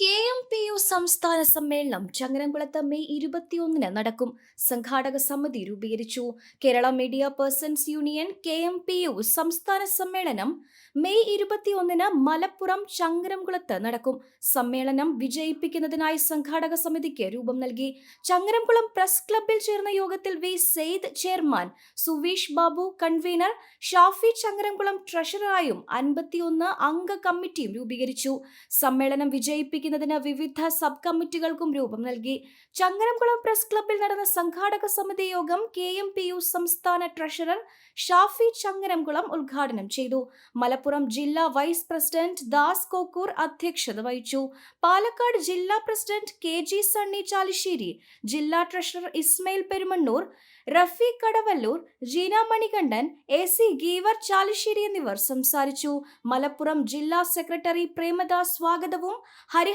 K M P U സംസ്ഥാന സമ്മേളനം ചങ്ങരംകുളത്ത് May ഇരുപത്തിയൊന്നിന് നടക്കും. സംഘാടക സമിതി രൂപീകരിച്ചു. Kerala media persons union K M P U സംസ്ഥാന സമ്മേളനം മെയ് ഇരുപത്തിയൊന്നിന് മലപ്പുറം ചങ്ങരംകുളത്ത് നടക്കും. സമ്മേളനം വിജയിപ്പിക്കുന്നതിനായി സംഘാടക സമിതിക്ക് രൂപം നൽകി. ചങ്ങരംകുളം പ്രസ് ക്ലബിൽ ചേർന്ന യോഗത്തിൽ V Syed chairman Suveesh Babu convener Shafi Changaramkulam ട്രഷററായും അൻപത്തിയൊന്ന് അംഗ കമ്മിറ്റിയും രൂപീകരിച്ചു. സമ്മേളനം വിജയിപ്പിക്കുന്നതിന് വിവിധ സബ് കമ്മിറ്റികൾക്കും രൂപം നൽകി. ചങ്ങരംകുളം പ്രസ് ക്ലബ്ബിൽ നടന്ന സംഘാടക സമിതി യോഗം കെ എം പി യു സംസ്ഥാന ട്രഷറർ ഷാഫി ചങ്ങരംകുളം ഉദ്ഘാടനം ചെയ്തു. മലപ്പുറം ജില്ലാ വൈസ് പ്രസിഡന്റ് ദാസ് കോക്കൂർ അധ്യക്ഷത വഹിച്ചു. പാലക്കാട് ജില്ലാ president K G Sunny Chalissery ജില്ലാ treasurer Ismail Perumannur Rafeeq Kadavallur Jeena Manikandan A C Geevar Chalissery എന്നിവർ സംസാരിച്ചു. മലപ്പുറം ജില്ലാ സെക്രട്ടറി പ്രേമദാസ് സ്വാഗതവും